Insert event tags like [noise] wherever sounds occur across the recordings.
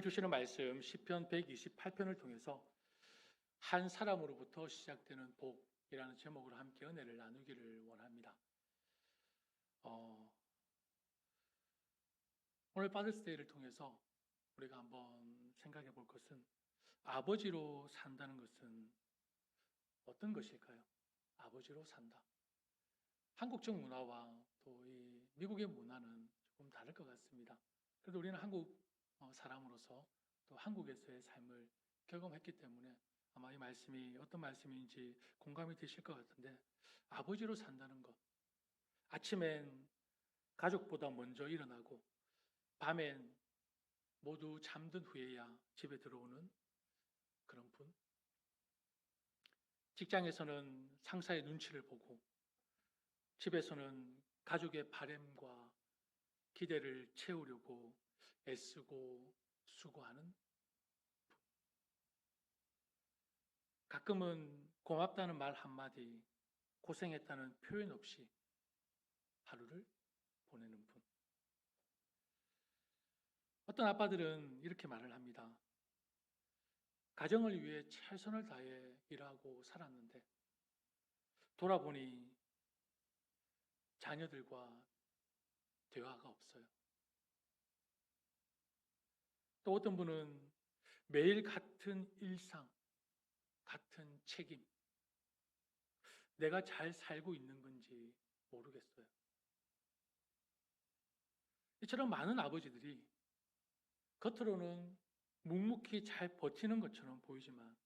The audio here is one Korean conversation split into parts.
오늘 주시는 말씀 시편 128편을 통해서 한 사람으로부터 시작되는 복이라는 제목으로 함께 은혜를 나누기를 원합니다. 어, 오늘 파더스데이를 통해서 우리가 한번 생각해 볼 것은 아버지로 산다는 것은 어떤 것일까요? 아버지로 산다. 한국적 문화와 또 이 미국의 문화는 조금 다를 것 같습니다. 그래도 우리는 한국 어, 사람으로서 또 한국에서의 삶을 경험했기 때문에 아마 이 말씀이 어떤 말씀인지 공감이 되실 것 같은데 아버지로 산다는 것. 아침엔 가족보다 먼저 일어나고 밤엔 모두 잠든 후에야 집에 들어오는 그런 분. 직장에서는 상사의 눈치를 보고 집에서는 가족의 바램과 기대를 채우려고 애쓰고 수고하는 분. 가끔은 고맙다는 말 한마디, 고생했다는 표현 없이 하루를 보내는 분. 어떤 아빠들은 이렇게 말을 합니다. 가정을 위해 최선을 다해 일하고 살았는데 돌아보니 자녀들과 대화가 없어요. 또 어떤 분은 매일 같은 일상, 같은 책임, 내가 잘 살고 있는 건지 모르겠어요. 이처럼 많은 아버지들이 겉으로는 묵묵히 잘 버티는 것처럼 보이지만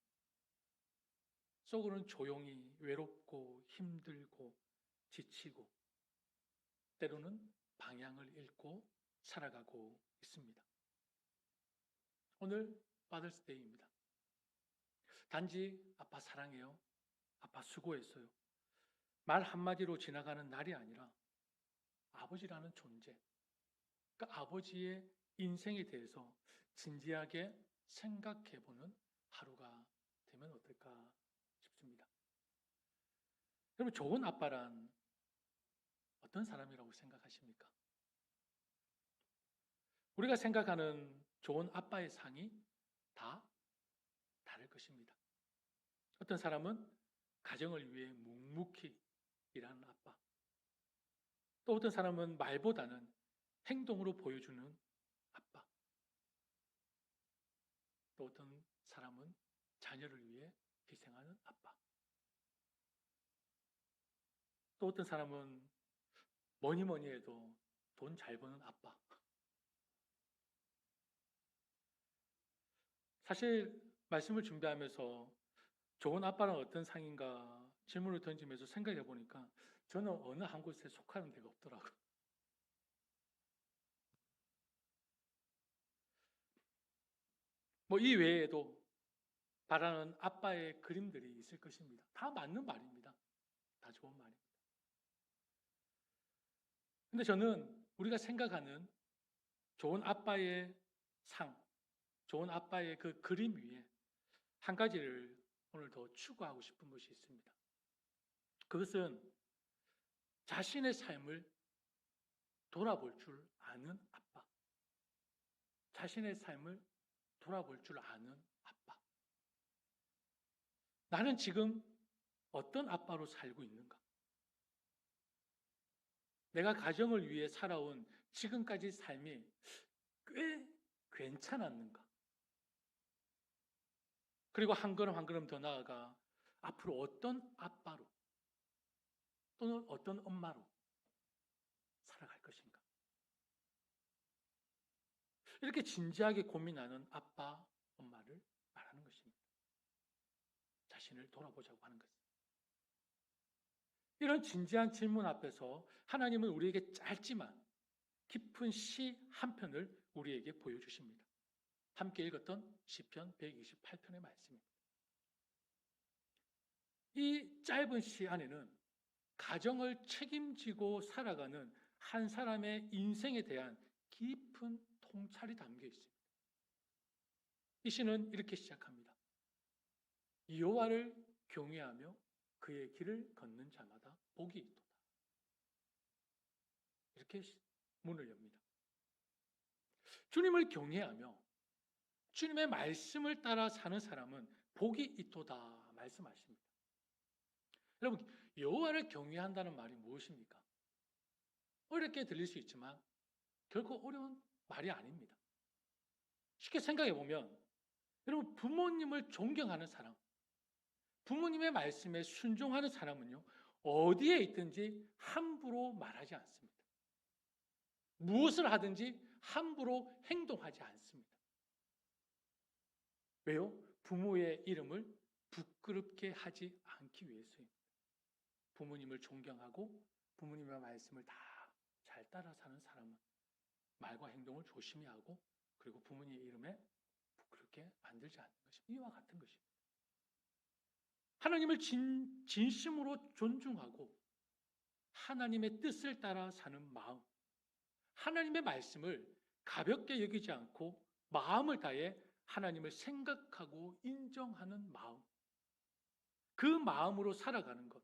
속으로는 조용히 외롭고 힘들고 지치고 때로는 방향을 잃고 살아가고 있습니다. 오늘 파더스데이입니다. 단지 아빠 사랑해요. 아빠 수고했어요. 말 한마디로 지나가는 날이 아니라 아버지라는 존재, 그 아버지의 인생에 대해서 진지하게 생각해 보는 하루가 되면 어떨까 싶습니다. 여러분, 좋은 아빠란 어떤 사람이라고 생각하십니까? 우리가 생각하는 좋은 아빠의 상이 다 다를 것입니다. 어떤 사람은 가정을 위해 묵묵히 일하는 아빠. 또 어떤 사람은 말보다는 행동으로 보여주는 아빠. 또 어떤 사람은 자녀를 위해 희생하는 아빠. 또 어떤 사람은 뭐니 뭐니 해도 돈 잘 버는 아빠. 사실 말씀을 준비하면서 좋은 아빠는 어떤 상인가 질문을 던지면서 생각해 보니까 저는 어느 한 곳에 속하는 데가 없더라고요. 뭐 이 외에도 바라는 아빠의 그림들이 있을 것입니다. 다 맞는 말입니다. 다 좋은 말입니다. 근데 저는 우리가 생각하는 좋은 아빠의 상, 좋은 아빠의 그 그림 위에 한 가지를 오늘 더 추구하고 싶은 것이 있습니다. 그것은 자신의 삶을 돌아볼 줄 아는 아빠. 자신의 삶을 돌아볼 줄 아는 아빠. 나는 지금 어떤 아빠로 살고 있는가? 내가 가정을 위해 살아온 지금까지 삶이 꽤 괜찮았는가? 그리고 한 걸음 한 걸음 더 나아가 앞으로 어떤 아빠로 또는 어떤 엄마로 살아갈 것인가? 이렇게 진지하게 고민하는 아빠, 엄마를 말하는 것입니다. 자신을 돌아보자고 하는 것입니다. 이런 진지한 질문 앞에서 하나님은 우리에게 짧지만 깊은 시 한 편을 우리에게 보여주십니다. 함께 읽었던 시편 128편의 말씀입니다. 이 짧은 시 안에는 가정을 책임지고 살아가는 한 사람의 인생에 대한 깊은 통찰이 담겨 있습니다. 이 시는 이렇게 시작합니다. 여호와를 경외하며 그의 길을 걷는 자마다 복이 있도다. 이렇게 문을 엽니다. 주님을 경외하며 주님의 말씀을 따라 사는 사람은 복이 있도다 말씀하십니다. 여러분 여호와를 경외한다는 말이 무엇입니까? 어렵게 들릴 수 있지만 결코 어려운 말이 아닙니다. 쉽게 생각해 보면 여러분 부모님을 존경하는 사람, 부모님의 말씀에 순종하는 사람은요 어디에 있든지 함부로 말하지 않습니다. 무엇을 하든지 함부로 행동하지 않습니다. 왜요? 부모의 이름을 부끄럽게 하지 않기 위해서입니다. 부모님을 존경하고 부모님의 말씀을 다 잘 따라 사는 사람은 말과 행동을 조심히 하고 그리고 부모님의 이름에 부끄럽게 만들지 않는 것입니다. 이와 같은 것입니다. 하나님을 진, 진심으로 존중하고 하나님의 뜻을 따라 사는 마음, 하나님의 말씀을 가볍게 여기지 않고 마음을 다해 하나님을 생각하고 인정하는 마음, 그 마음으로 살아가는 것,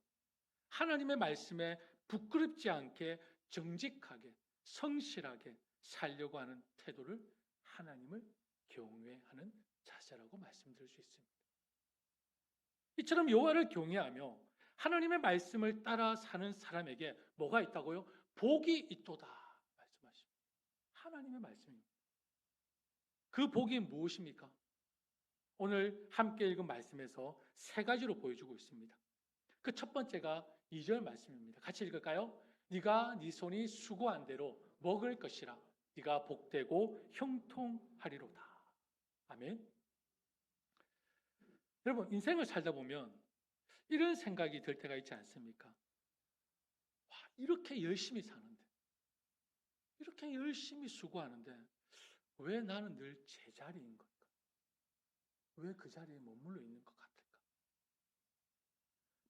하나님의 말씀에 부끄럽지 않게 정직하게, 성실하게 살려고 하는 태도를 하나님을 경외하는 자세라고 말씀드릴 수 있습니다. 이처럼 여호와를 경외하며 하나님의 말씀을 따라 사는 사람에게 뭐가 있다고요? 복이 있도다 말씀하십니다. 하나님의 말씀입니다. 그 복이 무엇입니까? 오늘 함께 읽은 말씀에서 세 가지로 보여주고 있습니다. 그 첫 번째가 2절 말씀입니다. 같이 읽을까요? 네가 네 손이 수고한 대로 먹을 것이라 네가 복되고 형통하리로다. 아멘. 여러분 인생을 살다 보면 이런 생각이 들 때가 있지 않습니까? 와, 이렇게 열심히 사는데 이렇게 열심히 수고하는데 왜 나는 늘 제자리인 걸까? 왜 그 자리에 머물러 있는 것 같을까?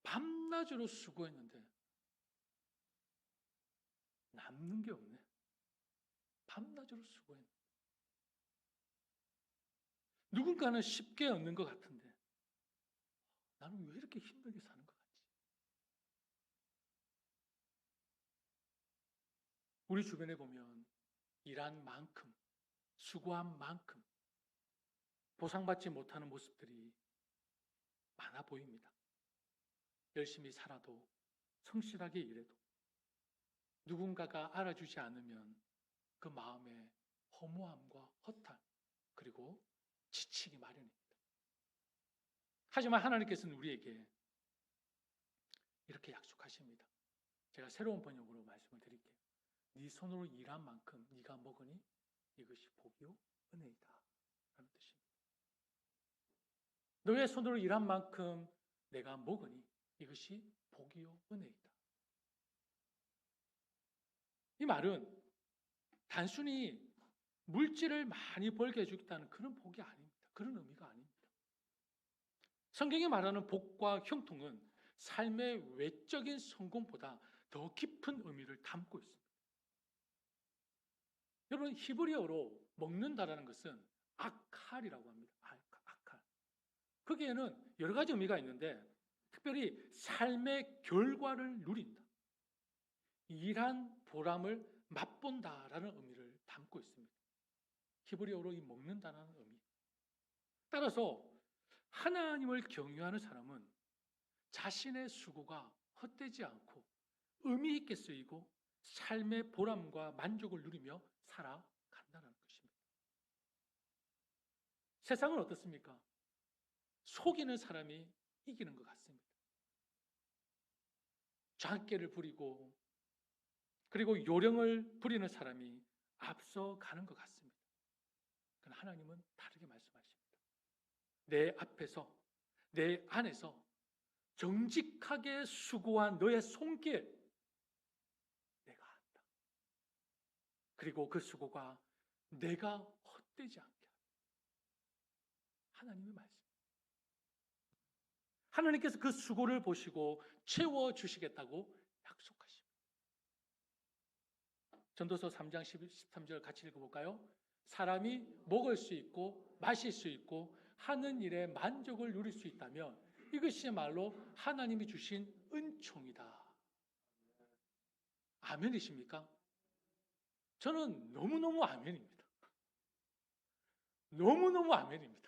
밤낮으로 수고했는데 남는 게 없네. 밤낮으로 수고했네. 누군가는 쉽게 얻는 것 같은데 나는 왜 이렇게 힘들게 사는 것 같지? 우리 주변에 보면 일한 만큼, 수고한 만큼 보상받지 못하는 모습들이 많아 보입니다. 열심히 살아도 성실하게 일해도 누군가가 알아주지 않으면 그 마음에 허무함과 허탈 그리고 지치기 마련입니다. 하지만 하나님께서는 우리에게 이렇게 약속하십니다. 제가 새로운 번역으로 말씀을 드릴게요. 네 손으로 일한 만큼 네가 먹으니 이것이 복이요 은혜이다. 라는 뜻입니다. 너의 손으로 일한 만큼 내가 먹으니 이것이 복이요 은혜이다. 이 말은 단순히 물질을 많이 벌게 해주겠다는 그런 복이 아닙니다. 그런 의미가 아닙니다. 성경이 말하는 복과 형통은 삶의 외적인 성공보다 더 깊은 의미를 담고 있습니다. 여러분 히브리어로 먹는다라는 것은 아칼이라고 합니다. 아칼. 거기에는 여러 가지 의미가 있는데 특별히 삶의 결과를 누린다. 일한 보람을 맛본다라는 의미를 담고 있습니다. 히브리어로 이 먹는다는 의미. 따라서 하나님을 경유하는 사람은 자신의 수고가 헛되지 않고 의미 있게 쓰이고 삶의 보람과 만족을 누리며 살아간다는 것입니다. 세상은 어떻습니까? 속이는 사람이 이기는 것 같습니다. 장깨를 부리고 그리고 요령을 부리는 사람이 앞서가는 것 같습니다. 그러나 하나님은 다르게 말씀하십니다. 내 앞에서, 내 안에서 정직하게 수고한 너의 손길, 내가 한다. 그리고 그 수고가 내가 헛되지 않게. 하나님의 말씀. 하나님께서 그 수고를 보시고 채워 주시겠다고 약속하십니다. 전도서 3장 13절 같이 읽어볼까요? 사람이 먹을 수 있고 마실 수 있고 하는 일에 만족을 누릴 수 있다면 이것이야말로 하나님이 주신 은총이다. 아멘이십니까? 저는 너무너무 아멘입니다. 너무너무 아멘입니다.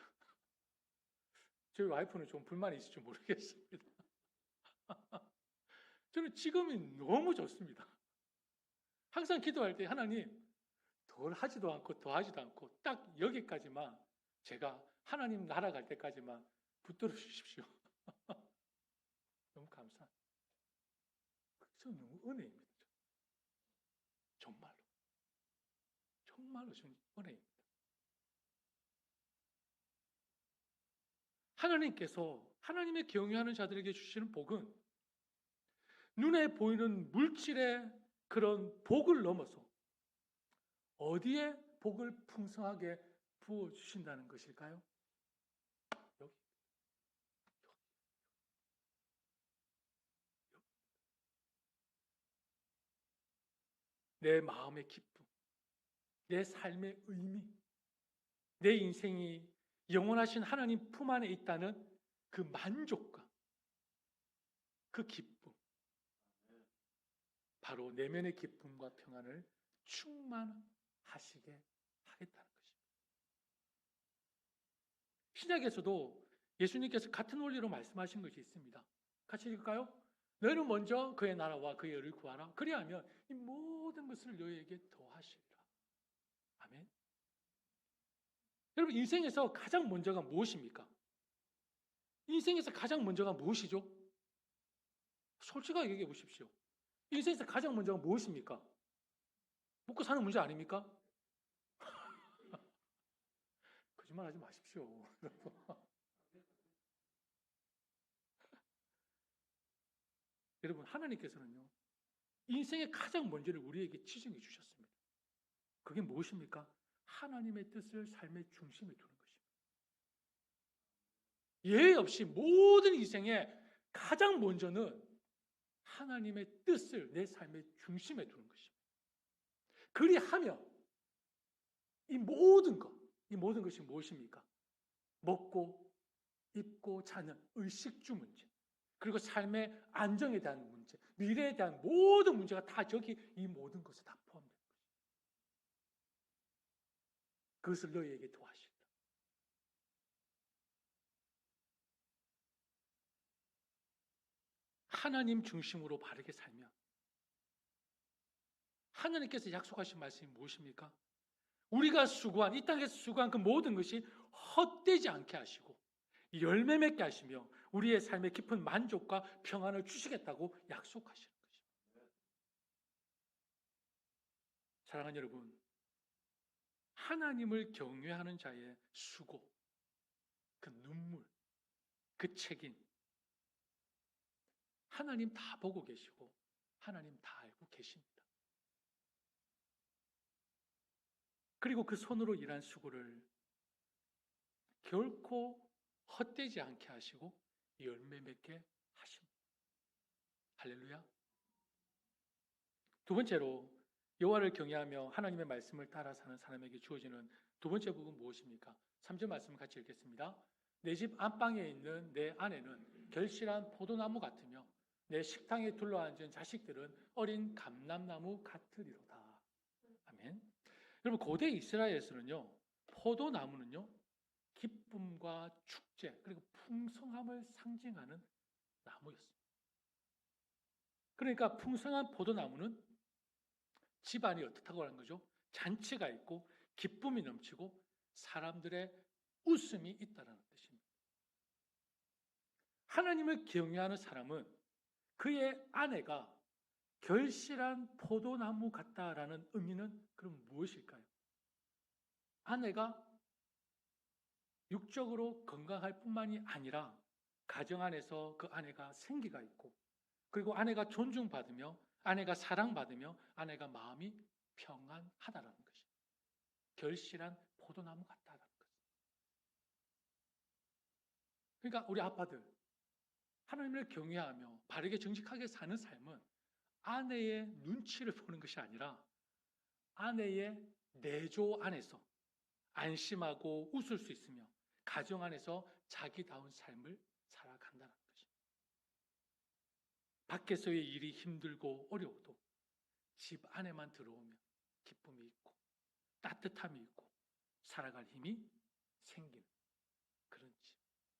저희 와이프는 좀 불만이 있을지 모르겠습니다. [laughs] 저는 지금이 너무 좋습니다. 항상 기도할 때 하나님 덜 하지도 않고 더 하지도 않고 딱 여기까지만 제가 하나님 날아갈 때까지만 붙들어 주십시오. [laughs] 너무 감사. 저 너무 은혜입니다. 정말로. 정말로 전 은혜입니다. 하나님께서 하나님의 경외하는 자들에게 주시는 복은 눈에 보이는 물질의 그런 복을 넘어서 어디에 복을 풍성하게 부어 주신다는 것일까요? 여기. 여기. 여기. 내 마음의 기쁨, 내 삶의 의미, 내 인생이 영원하신 하나님 품 안에 있다는 그 만족감, 그 기쁨, 바로 내면의 기쁨과 평안을 충만하시게 하겠다는 것입니다. 신약에서도 예수님께서 같은 원리로 말씀하신 것이 있습니다. 같이 읽을까요? 너희는 먼저 그의 나라와 그의 의를 구하라. 그리하면 이 모든 것을 너희에게 더하시리라. 아멘. 여러분 인생에서 가장 먼저가 무엇입니까? 인생에서 가장 먼저가 무엇이죠? 솔직하게 얘기해 보십시오. 인생에서 가장 먼저가 무엇입니까? 먹고 사는 문제 아닙니까? [laughs] 거짓말 하지 마십시오. [laughs] 여러분, 하나님께서는요, 인생의 가장 먼저를 우리에게 지정해 주셨습니다. 그게 무엇입니까? 하나님의 뜻을 삶의 중심에 두는 것입니다. 예외 없이 모든 인생의 가장 먼저는 하나님의 뜻을 내 삶의 중심에 두는 것입니다. 그리하며 이 모든 것, 이 모든 것이 무엇입니까? 먹고 입고 자는 의식주 문제, 그리고 삶의 안정에 대한 문제, 미래에 대한 모든 문제가 다 저기 이 모든 것에 다 포함된 것입니다. 그것을 너희에게 도와주신다. 하나님 중심으로 바르게 살면 하나님께서 약속하신 말씀이 무엇입니까? 우리가 수고한 이 땅에서 수고한 그 모든 것이 헛되지 않게 하시고 열매 맺게 하시며 우리의 삶에 깊은 만족과 평안을 주시겠다고 약속하시는 것입니다. 사랑하는 여러분, 하나님을 경외하는 자의 수고, 그 눈물, 그 책임, 하나님 다 보고 계시고 하나님 다 알고 계십니다. 그리고 그 손으로 일한 수고를 결코 헛되지 않게 하시고 열매 맺게 하십니다. 할렐루야. 두 번째로 여호와를 경외하며 하나님의 말씀을 따라 사는 사람에게 주어지는 두 번째 부분 무엇입니까? 3절 말씀 같이 읽겠습니다. 내 집 안방에 있는 내 아내는 결실한 포도나무 같으며 내 식당에 둘러앉은 자식들은 어린 감람나무 같으리로다. 아멘. 여러분 고대 이스라엘에서는요 포도나무는요 기쁨과 축제 그리고 풍성함을 상징하는 나무였습니다. 그러니까 풍성한 포도나무는 집안이 어떻다고 하는 거죠? 잔치가 있고 기쁨이 넘치고 사람들의 웃음이 있다는 뜻입니다. 하나님을 경외하는 사람은 그의 아내가 결실한 포도나무 같다라는 의미는 그럼 무엇일까요? 아내가 육적으로 건강할 뿐만이 아니라 가정 안에서 그 아내가 생기가 있고 그리고 아내가 존중받으며 아내가 사랑받으며 아내가 마음이 평안하다라는 것입니다. 결실한 포도나무 같다라는 것. 그러니까 우리 아빠들 하나님을 경외하며 바르게 정직하게 사는 삶은 아내의 눈치를 보는 것이 아니라 아내의 내조 안에서 안심하고 웃을 수 있으며 가정 안에서 자기다운 삶을 살아간다는 것입니다. 밖에서의 일이 힘들고 어려워도 집 안에만 들어오면 기쁨이 있고 따뜻함이 있고 살아갈 힘이 생기는 그런 집.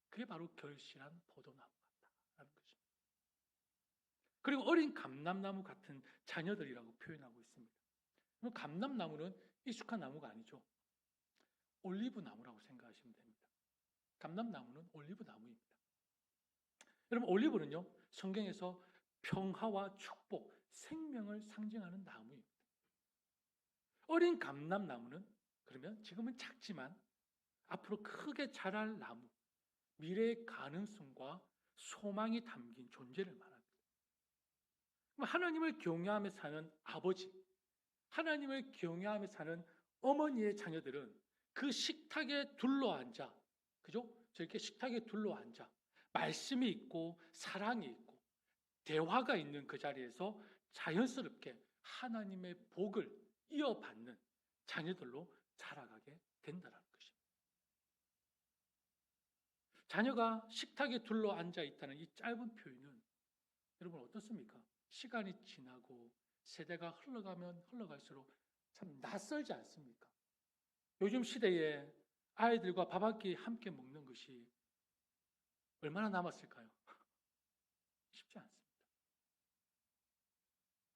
그게 바로 결실한 포도나무 같다라는 것입니다. 그리고 어린 감람나무 같은 자녀들이라고 표현하고 있습니다. 감람나무는 익숙한 나무가 아니죠. 올리브 나무라고 생각하시면 됩니다. 감람나무는 올리브 나무입니다. 여러분 올리브는요 성경에서 평화와 축복, 생명을 상징하는 나무입니다. 어린 감람나무는 그러면 지금은 작지만 앞으로 크게 자랄 나무, 미래의 가능성과 소망이 담긴 존재를 말합니다. 하나님을 경외하며 사는 아버지, 하나님을 경외하며 사는 어머니의 자녀들은 그 식탁에 둘러앉아, 그죠? 저렇게 식탁에 둘러앉아 말씀이 있고 사랑이 있고 대화가 있는 그 자리에서 자연스럽게 하나님의 복을 이어받는 자녀들로 자라가게 된다는 것입니다. 자녀가 식탁에 둘러 앉아 있다는 이 짧은 표현은 여러분 어떻습니까? 시간이 지나고 세대가 흘러가면 흘러갈수록 참 낯설지 않습니까? 요즘 시대에 아이들과 밥 한 끼 함께 먹는 것이 얼마나 남았을까요? 쉽지 않습니다.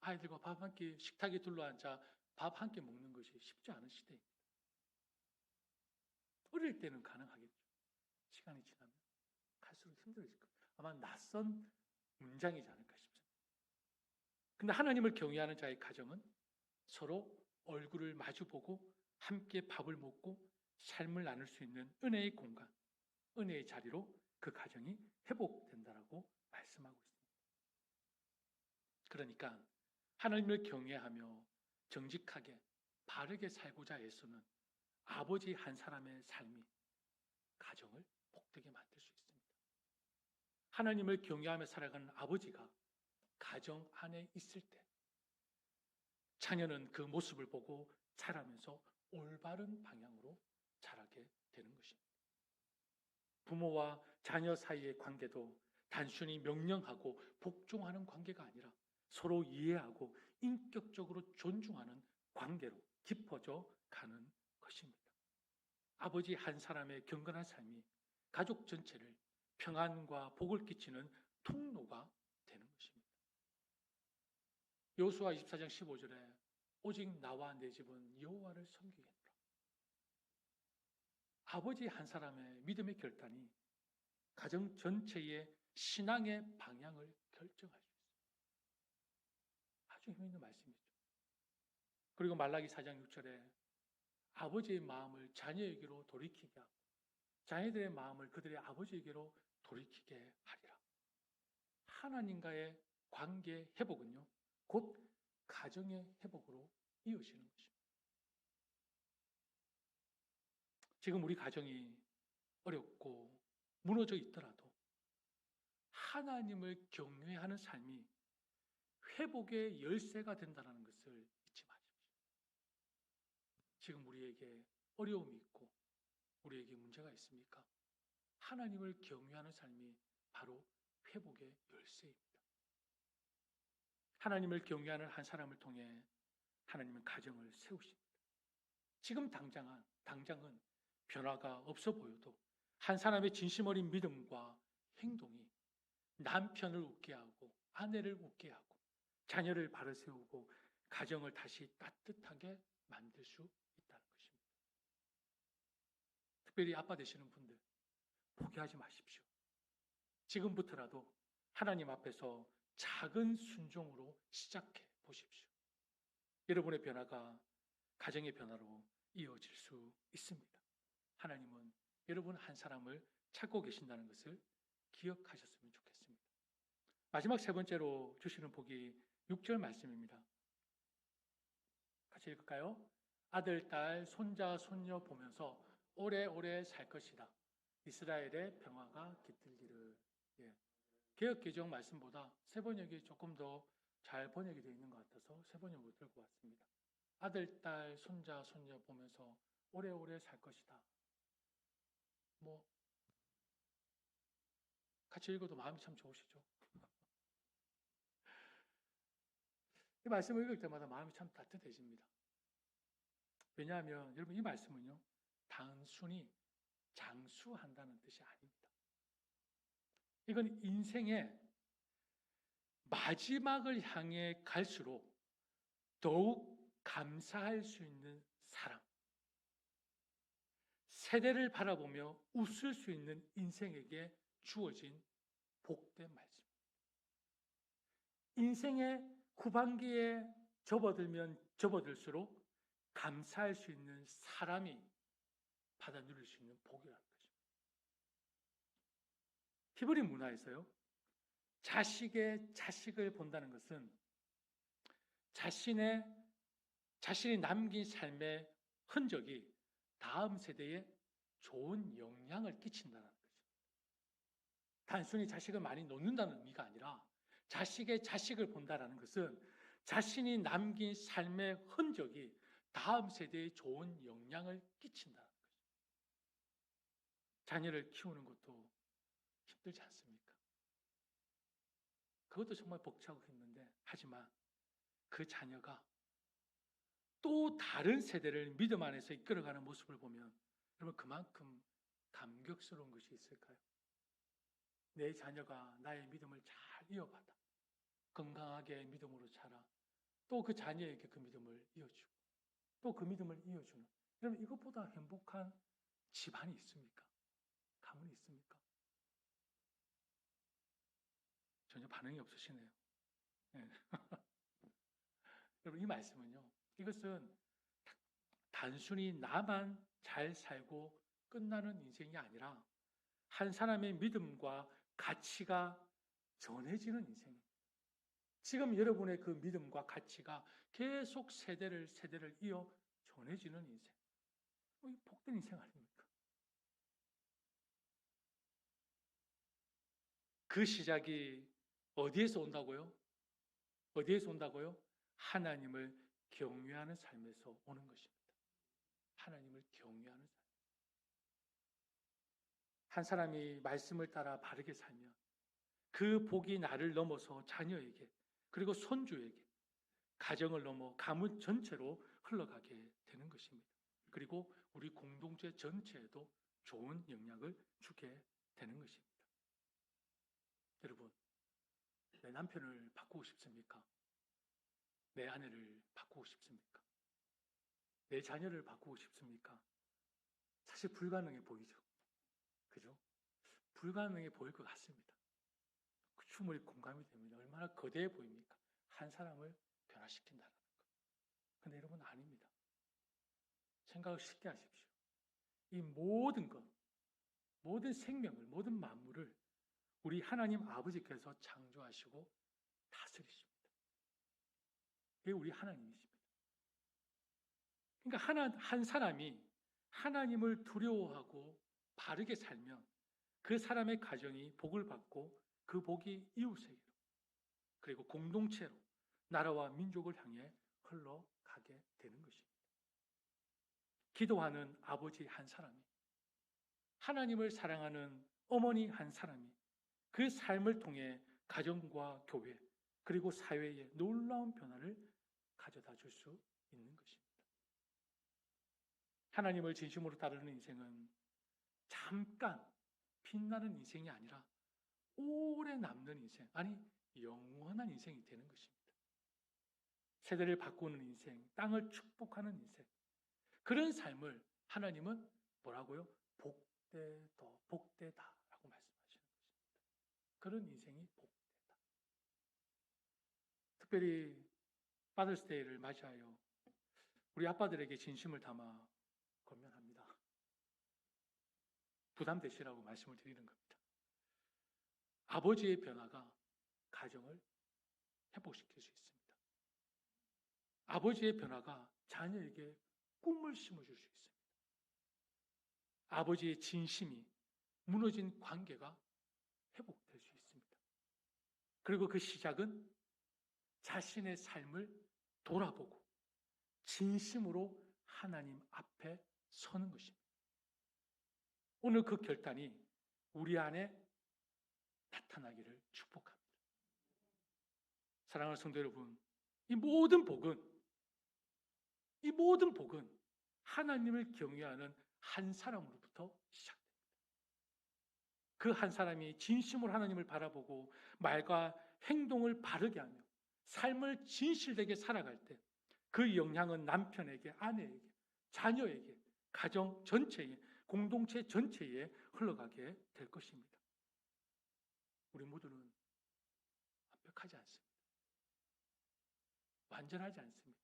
아이들과 밥 한 끼 식탁에 둘러앉아 밥 한 끼 먹는 것이 쉽지 않은 시대입니다. 어릴 때는 가능하겠죠. 시간이 지나면 갈수록 힘들어질 겁니다. 아마 낯선 문장이지 않을까 싶습니다. 근데 하나님을 경외하는 자의 가정은 서로 얼굴을 마주보고 함께 밥을 먹고 삶을 나눌 수 있는 은혜의 공간, 은혜의 자리로 그 가정이 회복된다라고 말씀하고 있습니다. 그러니까 하나님을 경외하며 정직하게 바르게 살고자 애쓰는 아버지 한 사람의 삶이 가정을 복되게 만들 수 있습니다. 하나님을 경외하며 살아가는 아버지가 가정 안에 있을 때 자녀는 그 모습을 보고 자라면서 올바른 방향으로 자라게 되는 것입니다. 부모와 자녀 사이의 관계도 단순히 명령하고 복종하는 관계가 아니라 서로 이해하고 인격적으로 존중하는 관계로 깊어져 가는 것입니다. 아버지 한 사람의 경건한 삶이 가족 전체를 평안과 복을 끼치는 통로가 되는 것입니다. 여호수아 24장 15절에 오직 나와 내 집은 여호와를 섬기겠노라. 아버지 한 사람의 믿음의 결단이 가정 전체의 신앙의 방향을 결정할. 아주 힘 있는 말씀이죠. 그리고 말라기 4장 6절에 아버지의 마음을 자녀에게로 돌이키게 하고 자녀들의 마음을 그들의 아버지에게로 돌이키게 하리라. 하나님과의 관계 회복은요, 곧 가정의 회복으로 이어지는 것입니다. 지금 우리 가정이 어렵고 무너져 있더라도 하나님을 경외하는 삶이 회복의 열쇠가 된다는 것을 잊지 마십시오. 지금 우리에게 어려움이 있고 우리에게 문제가 있습니까? 하나님을 경외하는 삶이 바로 회복의 열쇠입니다. 하나님을 경외하는 한 사람을 통해 하나님은 가정을 세우십니다. 지금 당장은, 당장은 변화가 없어 보여도 한 사람의 진심 어린 믿음과 행동이 남편을 웃게 하고 아내를 웃게 하고 자녀를 바로 세우고 가정을 다시 따뜻하게 만들 수 있다는 것입니다. 특별히 아빠 되시는 분들 포기하지 마십시오. 지금부터라도 하나님 앞에서 작은 순종으로 시작해 보십시오. 여러분의 변화가 가정의 변화로 이어질 수 있습니다. 하나님은 여러분 한 사람을 찾고 계신다는 것을 기억하셨으면 좋겠습니다. 마지막 세 번째로 주시는 복이 6절 말씀입니다. 같이 읽을까요? 아들, 딸, 손자, 손녀 보면서 오래오래 살 것이다. 이스라엘의 평화가 깃들기를. 예. 개혁 개정 말씀보다 세 번역이 조금 더 잘 번역이 되어 있는 것 같아서 세 번역으로 들고 왔습니다. 아들, 딸, 손자, 손녀 보면서 오래오래 살 것이다. 뭐 같이 읽어도 마음이 참 좋으시죠? 이 말씀을 읽을 때마다 마음이 참 따뜻해집니다. 왜냐하면 여러분 이 말씀은요 단순히 장수한다는 뜻이 아닙니다. 이건 인생의 마지막을 향해 갈수록 더욱 감사할 수 있는 사람. 세대를 바라보며 웃을 수 있는 인생에게 주어진 복된 말씀입니다. 인생의 후반기에 접어들면 접어들수록 감사할 수 있는 사람이 받아 누릴 수 있는 복이라는 것입니다. 히브리 문화에서요, 자식의 자식을 본다는 것은 자신의 자신이 남긴 삶의 흔적이 다음 세대에 좋은 영향을 끼친다는 것입니다. 단순히 자식을 많이 놓는다는 의미가 아니라 자식의 자식을 본다라는 것은 자신이 남긴 삶의 흔적이 다음 세대에 좋은 영향을 끼친다는 것입니다. 자녀를 키우는 것도 힘들지 않습니까? 그것도 정말 벅차고 힘든데 하지만 그 자녀가 또 다른 세대를 믿음 안에서 이끌어가는 모습을 보면 여러분 그만큼 감격스러운 것이 있을까요? 내 자녀가 나의 믿음을 잘 이어받아 건강하게 믿음으로 자라 또 그 자녀에게 그 믿음을 이어주고 또 그 믿음을 이어주는 여러분 이것보다 행복한 집안이 있습니까? 가문이 있습니까? 전혀 반응이 없으시네요. 네. [laughs] 여러분 이 말씀은요. 이것은 단순히 나만 잘 살고 끝나는 인생이 아니라 한 사람의 믿음과 가치가 전해지는 인생입니다. 지금 여러분의 그 믿음과 가치가 계속 세대를 세대를 이어 전해지는 인생. 이 복된 인생 아닙니까? 그 시작이 어디에서 온다고요? 어디에서 온다고요? 하나님을 경외하는 삶에서 오는 것입니다. 하나님을 경외하는 삶. 한 사람이 말씀을 따라 바르게 살면 그 복이 나를 넘어서 자녀에게 그리고 손주에게 가정을 넘어 가문 전체로 흘러가게 되는 것입니다. 그리고 우리 공동체 전체에도 좋은 영향을 주게 되는 것입니다. 여러분, 내 남편을 바꾸고 싶습니까? 내 아내를 바꾸고 싶습니까? 내 자녀를 바꾸고 싶습니까? 사실 불가능해 보이죠. 그죠? 불가능해 보일 것 같습니다. 충분히 공감이 됩니다. 얼마나 거대해 보입니까? 한 사람을 변화시킨다는 것. 근데 여러분 아닙니다. 생각을 쉽게 하십시오. 이 모든 것, 모든 생명을, 모든 만물을 우리 하나님 아버지께서 창조하시고 다스리십니다. 그게 우리 하나님이십니다. 그러니까 하나, 한 사람이 하나님을 두려워하고 바르게 살면 그 사람의 가정이 복을 받고 그 복이 이웃에게로 그리고 공동체로 나라와 민족을 향해 흘러가게 되는 것입니다. 기도하는 아버지 한 사람이 하나님을 사랑하는 어머니 한 사람이 그 삶을 통해 가정과 교회 그리고 사회에 놀라운 변화를 가져다 줄 수 있는 것입니다. 하나님을 진심으로 따르는 인생은 잠깐 빛나는 인생이 아니라 오래 남는 인생, 아니 영원한 인생이 되는 것입니다. 세대를 바꾸는 인생, 땅을 축복하는 인생. 그런 삶을 하나님은 뭐라고요? 복되더 복되다라고 말씀하시는 것입니다. 그런 인생이 복되다. 특별히 파더스데이를 맞이하여 우리 아빠들에게 진심을 담아 권면합니다. 부담되시라고 말씀을 드리는 겁니다. 아버지의 변화가 가정을 회복시킬 수 있습니다. 아버지의 변화가 자녀에게 꿈을 심어줄 수 있습니다. 아버지의 진심이 무너진 관계가 회복될 수 있습니다. 그리고 그 시작은 자신의 삶을 돌아보고 진심으로 하나님 앞에 서는 것입니다. 오늘 그 결단이 우리 안에 나타나기를 축복합니다. 사랑하는 성도 여러분, 이 모든 복은 이 모든 복은 하나님을 경외하는 한 사람으로부터 시작됩니다. 그 한 사람이 진심으로 하나님을 바라보고 말과 행동을 바르게 하며 삶을 진실되게 살아갈 때 그 영향은 남편에게, 아내에게, 자녀에게, 가정 전체에, 공동체 전체에 흘러가게 될 것입니다. 우리 모두는 완벽하지 않습니다. 완전하지 않습니다.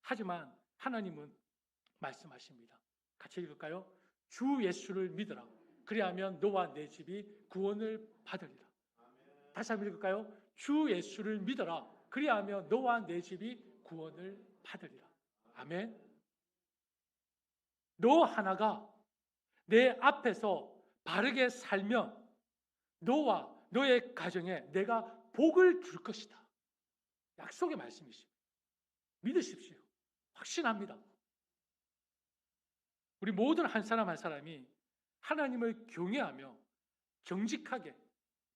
하지만 하나님은 말씀하십니다. 같이 읽을까요? 주 예수를 믿어라. 그리하면 너와 내 집이 구원을 받으리라. 다시 한번 읽을까요? 주 예수를 믿어라. 그리하면 너와 내 집이 구원을 받으리라. 아멘. 너 하나가 내 앞에서 바르게 살면 너와 너의 가정에 내가 복을 줄 것이다. 약속의 말씀이십니다. 믿으십시오. 확신합니다. 우리 모든 한 사람 한 사람이 하나님을 경외하며 정직하게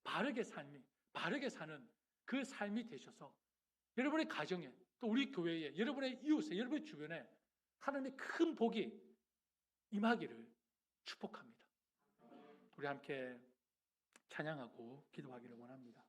바르게 삶이 바르게 사는 그 삶이 되셔서 여러분의 가정에 또 우리 교회에 여러분의 이웃에 여러분의 주변에 하나님의 큰 복이 임하기를 축복합니다. 우리 함께 찬양하고 기도하기를 원합니다.